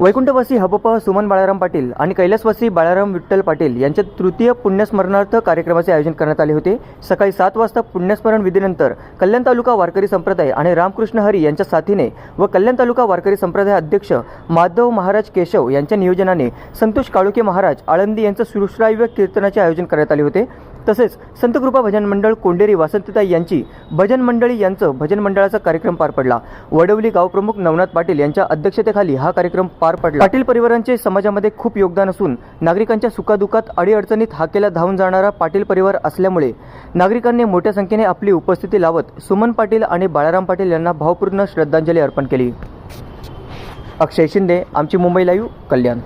वैकुंठवासी हबप सुमन बाळाराम पाटील आणि कैलासवासी बाळाराम विठ्ठल पाटील यांच्या तृतीय पुण्यस्मरणार्थ कार्यक्रमाचे आयोजन करण्यात आले होते. सकाळी सात वाजता पुण्यस्मरण विधीनंतर कल्याण तालुका वारकरी संप्रदाय आणि रामकृष्ण हरी यांच्या साथीने व कल्याण तालुका वारकरी संप्रदाय अध्यक्ष माधव महाराज केशव यांच्या नियोजनाने संतोष काळुके महाराज आळंदी यांचं सुश्राव्य कीर्तनाचे आयोजन करण्यात आले होते. तसेच संतकृपा भजन मंडळ कोंडेरी वासंतीताई यांची भजन मंडळी यांचं भजन मंडळाचा कार्यक्रम पार पडला. वडवली गावप्रमुख नवनाथ पाटील यांच्या अध्यक्षतेखाली हा कार्यक्रम पार पडला. पाटील परिवारांचे समाजामध्ये खूप योगदान असून नागरिकांच्या सुखादुखात अडीअडचणीत हाकेला धावून जाणारा पाटील परिवार असल्यामुळे नागरिकांनी मोठ्या संख्येने आपली उपस्थिती लावत सुमन पाटील आणि बाळाराम पाटील यांना भावपूर्ण श्रद्धांजली अर्पण केली. अक्षय शिंदे आमची मुंबई लाईव्ह कल्याण.